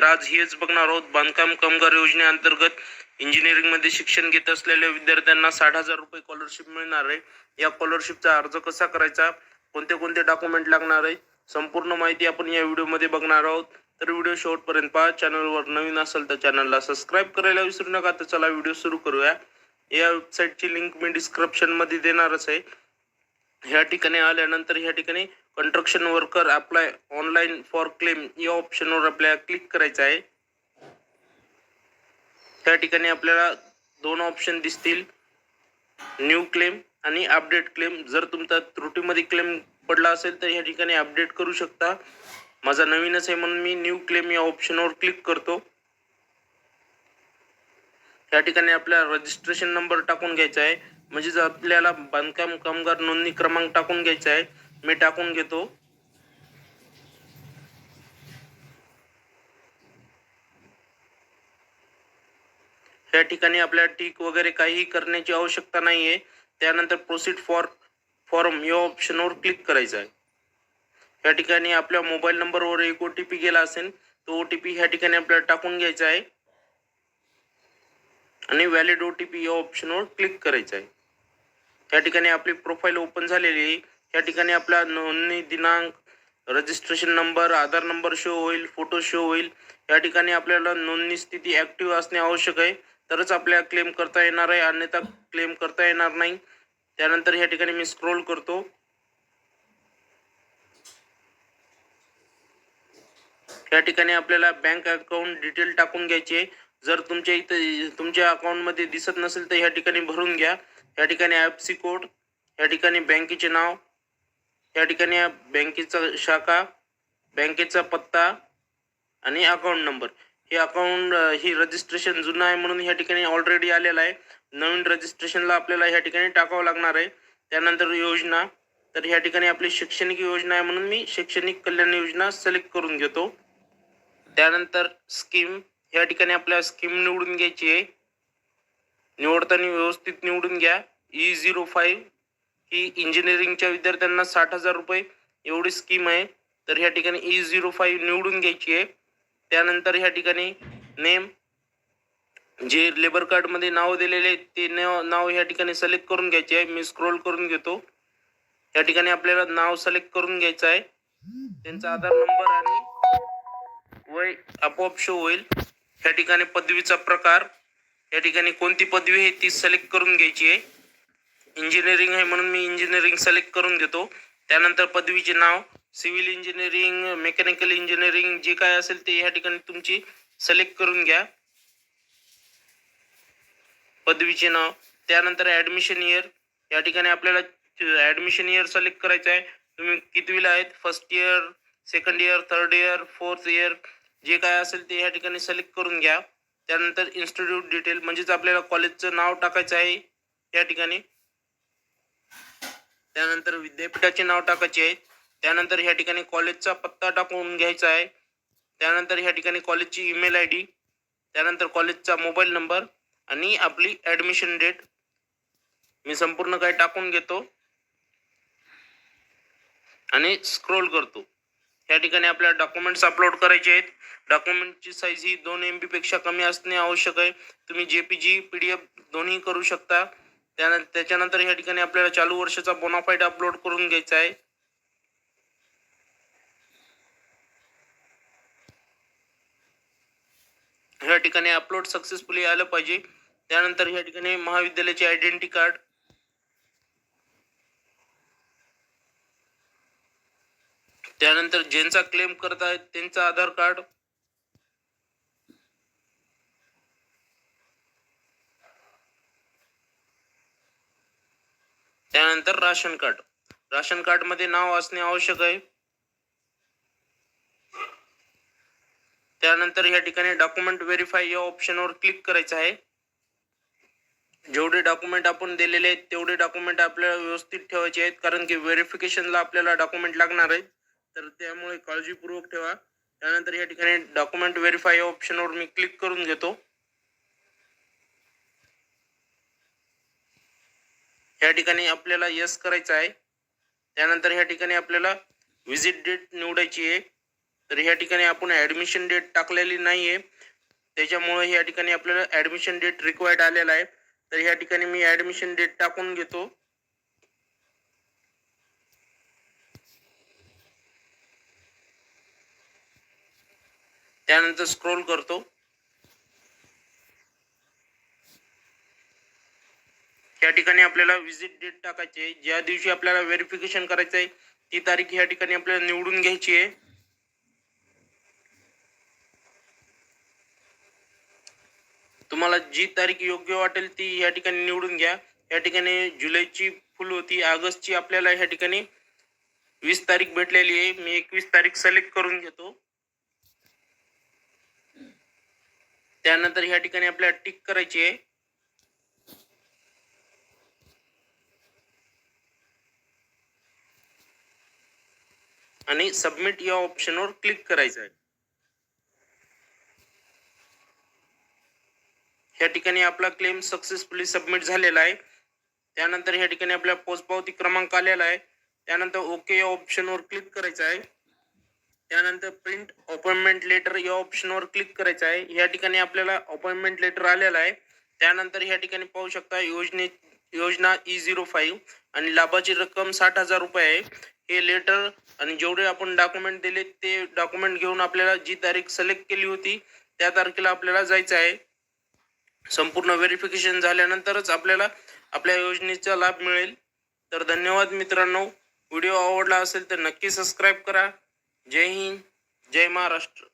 तर आज हेच बघणार आहोत. बांधकाम कामगार योजनेअंतर्गत इंजिनिअरिंगमध्ये शिक्षण घेत असलेल्या विद्यार्थ्यांना साठ हजार रुपये स्कॉलरशिप मिळणार आहे. या स्कॉलरशिपचा अर्ज कसा करायचा? कोणते कोणते डॉक्युमेंट लागणार आहे? संपूर्ण माहिती आपण या व्हिडिओमध्ये बघणार आहोत. तर व्हिडिओ शेवटपर्यंत पहा. चॅनलवर नवीन असेल तर चॅनलला सबस्क्राईब करायला विसरू नका. तर चला व्हिडिओ सुरू करूया. या वेबसाईटची लिंक मी डिस्क्रिप्शनमध्ये देणारच आहे. ह्या ठिकाणी आल्यानंतर ह्या ठिकाणी construction worker apply online for claim या ऑप्शनवर आपल्याला क्लिक करायचं आहे. त्या ठिकाणी आपल्याला दोन ऑप्शन दिसतील. न्यू क्लेम आणि अपडेट क्लेम जर तुमचा त्रुटीमध्ये क्लेम पडला असेल तर ह्या ठिकाणी अपडेट करू शकता. माझा नवीनच आहे म्हणून मी न्यू क्लेम या ऑप्शनवर क्लिक करतो. या ठिकाणी आपल्याला रजिस्ट्रेशन नंबर टाकून घ्यायचा आहे. म्हणजेच आपल्याला बांधकाम कामगार नोंदणी क्रमांक टाकून घ्यायचा आहे. मी टाकून घेतो. या ठिकाणी आपल्याला टिक वगैरे काहीही करण्याची आवश्यकता नाही आहे त्यानंतर प्रोसीड फॉर फॉर्म या ऑप्शनवर क्लिक करायचं आहे. या ठिकाणी आपल्या मोबाईल नंबरवर एक ओ टी पी गेला असेल तो ओ टी पी ह्या ठिकाणी आपल्याला टाकून घ्यायचा आहे. आणि व्हॅलिड ओ टी पी या ऑप्शनवर क्लिक करायचं आहे. या ठिकाणी आपली प्रोफाईल ओपन झालेली आहे. या ठिकाणी आपला नोंदणी दिनांक registration number Aadhaar number show होईल फोटो शो होईल. या ठिकाणी आपल्याला नोंदणी स्थिती ॲक्टिव्ह असणे आवश्यक आहे. तरच आपल्याला क्लेम करता येणार आहे अन्यथा क्लेम करता येणार नाही. त्यानंतर या ठिकाणी मी स्क्रोल करतो. या ठिकाणी आपल्याला बँक अकाउंट डिटेल टाकून घ्यायची आहे. जर तुमच्या इथे तुमच्या अकाउंटमध्ये दिसत नसेल तर ह्या ठिकाणी भरून घ्या. या ठिकाणी आय सी कोड या ठिकाणी बँकेचे नाव या ठिकाणी बँकेचा शाखा बँकेचा पत्ता आणि अकाउंट नंबर हे अकाउंट ही रजिस्ट्रेशन जुनं आहे म्हणून ह्या ठिकाणी ऑलरेडी आलेलं आहे. नवीन रजिस्ट्रेशनला आपल्याला ह्या ठिकाणी टाकावं लागणार आहे. त्यानंतर योजना. तर ह्या ठिकाणी आपली शैक्षणिक योजना आहे म्हणून मी शैक्षणिक कल्याण योजना सिलेक्ट करून घेतो. त्यानंतर स्कीम ह्या ठिकाणी आपल्याला स्कीम निवडून घ्यायची आहे. निवडताना व्यवस्थित निवडून घ्या. ई झिरो फाईव्ह ही इंजिनिअरिंगच्या विद्यार्थ्यांना साठ हजार रुपये एवढी स्कीम आहे. तर ह्या ठिकाणी ई झिरो फाईव्ह निवडून घ्यायची आहे. त्यानंतर ह्या ठिकाणी नेम जे लेबर कार्डमध्ये नाव दिलेले ते नाव नाव ह्या ठिकाणी सिलेक्ट करून घ्यायचे आहे. मी स्क्रोल करून घेतो. या ठिकाणी आपल्याला नाव सिलेक्ट करून घ्यायचं आहे. त्यांचा आधार नंबर आणि वय आपोआप शो होईल. या ठिकाणी पदवीचा प्रकार. या ठिकाणी कोणती पदवी आहे ती सिलेक्ट करून घ्यायची आहे. इंजिनिअरिंग आहे म्हणून मी इंजिनिअरिंग सिलेक्ट करून घेतो. त्यानंतर पदवीचे नाव सिव्हिल इंजिनिअरिंग मेकॅनिकल इंजिनिअरिंग जे काय असेल ते ह्या ठिकाणी तुमची सिलेक्ट करून घ्या. पदवीचे नाव त्यानंतर ॲडमिशन इयर या ठिकाणी आपल्याला ॲडमिशन इयर सिलेक्ट करायचं आहे. तुम्ही कितवीला आहेत? First year second year third year fourth year जे काय असेल ते ह्या ठिकाणी सिलेक्ट करून घ्या. त्यानंतर इन्स्टिट्यूट डिटेल म्हणजेच आपल्याला कॉलेजचं नाव टाकायचं आहे. या ठिकाणी त्यानंतर विद्यापीठाचे नाव टाकायचे आहे. त्यानंतर ह्या ठिकाणी कॉलेजचा पत्ता टाकून घ्यायचा आहे. त्यानंतर ह्या ठिकाणी कॉलेजची ईमेल आय डी त्यानंतर कॉलेजचा मोबाईल नंबर आणि आपली ऍडमिशन डेट मी संपूर्ण काही टाकून घेतो. आणि स्क्रोल करतो. या ठिकाणी आपल्याला डॉक्युमेंट्स अपलोड करायचे आहेत. डॉक्युमेंटची साईज ही दोन एमपेक्षा कमी असणे आवश्यक आहे. तुम्ही जेपीजी एफ दोन्ही करू शकता. त्यानंतर त्याच्यानंतर या ठिकाणी आपल्याला चालू वर्षाचा बोनाफाईट अपलोड करून घ्यायचा आहे. ह्या ठिकाणी अपलोड सक्सेसफुली आलं पाहिजे. त्यानंतर ह्या ठिकाणी महाविद्यालयाचे आयडेंटिटी कार्ड त्यानंतर ज्यांचा क्लेम करत आहेत त्यांचा आधार कार्ड त्यानंतर राशन कार्ड. राशन कार्डमध्ये नाव असणे आवश्यक आहे. त्यानंतर या ठिकाणी डॉक्युमेंट व्हेरीफाय या ऑप्शनवर क्लिक करायचं आहे. जेवढे डॉक्युमेंट आपण दिलेले आहेत तेवढे डॉक्युमेंट आपल्याला व्यवस्थित ठेवायचे आहेत कारण की व्हेरिफिकेशनला आपल्याला डॉक्युमेंट लागणार आहेत तर त्यामुळे काळजीपूर्वक ठेवा. त्यानंतर या ठिकाणी डॉक्युमेंट व्हेरीफाय या ऑप्शनवर मी क्लिक करून घेतो. या ठिकाणी आपल्याला यस करायचं आहे. त्यानंतर ह्या ठिकाणी आपल्याला व्हिजिट डेट निवडायची आहे. तर ह्या ठिकाणी आपण ॲडमिशन डेट टाकलेली नाही आहे त्याच्यामुळे ह्या ठिकाणी आपल्याला ॲडमिशन डेट रिक्वायर्ड आलेला आहे. तर ह्या ठिकाणी मी ॲडमिशन डेट टाकून घेतो. त्यानंतर स्क्रोल करतो. या ठिकाणी आपल्याला व्हिजिट डेट टाकायची आहे. ज्या दिवशी आपल्याला व्हेरिफिकेशन करायचं आहे ती तारीख या ठिकाणी आपल्याला निवडून घ्यायची आहे. तुम्हाला जी तारीख योग्य वाटेल ती या ठिकाणी निवडून घ्या. या ठिकाणी जुलैची फुल होती ऑगस्टची आपल्याला ह्या ठिकाणी वीस तारीख भेटलेली आहे. मी एकवीस तारीख सिलेक्ट करून घेतो. त्यानंतर ह्या ठिकाणी आपल्याला टिक करायची आहे. आणि सबमिट या ऑप्शनवर क्लिक करायचं आहे. ह्या ठिकाणी आपला क्लेम सक्सेसफुली सबमिट झालेला आहे. त्यानंतर ह्या ठिकाणी आपल्या पोचपावती क्रमांक आलेला आहे. त्यानंतर ओके या ऑप्शनवर क्लिक करायचं आहे. त्यानंतर प्रिंट अपॉइंटमेंट लेटर या ऑप्शनवर क्लिक करायचं आहे. या ठिकाणी आपल्याला अपॉइंटमेंट लेटर आलेला आहे. त्यानंतर या ठिकाणी पाहू शकता योजने योजना ई झिरो फाईव्ह आणि लाभाची रक्कम साठ हजार रुपये आहे. हे लेटर आणि जेवढे आपण डॉक्युमेंट दिले ते डॉक्युमेंट घेऊन आपल्याला जी तारीख सिलेक्ट केली होती त्या तारखेला आपल्याला जायचं आहे. संपूर्ण व्हेरिफिकेशन झाल्यानंतरच आपल्याला आपल्या योजनेचा लाभ मिळेल. तर धन्यवाद मित्रांनो. व्हिडिओ आवडला असेल तर नक्की सबस्क्राईब करा. जय हिंद जय महाराष्ट्र.